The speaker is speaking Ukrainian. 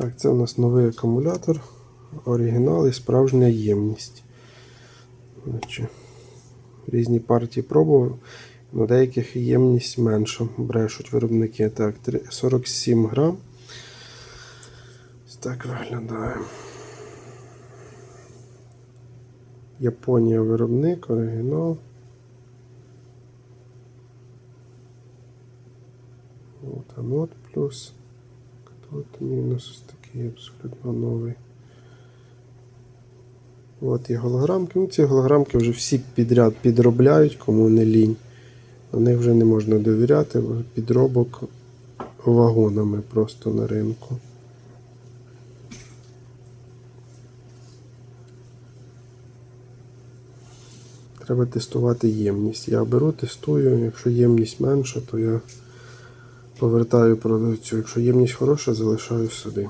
Так, це у нас новий акумулятор, оригінал і справжня ємність. Значить, різні партії пробував. На деяких ємність менша, брешуть виробники. Так, три- 47 грам. Ось так виглядає. Японія виробник, оригінал. От анод плюс. Тут мінус ось такий абсолютно новий. От і голограмки. Ну, ці голограмки вже всі підряд підробляють, кому не лінь. Них вже не можна довіряти, бо підробок вагонами просто на ринку. Треба тестувати ємність. Я беру, тестую. Якщо ємність менша, то я повертаю продавцю. Якщо ємність хороша, залишаю собі.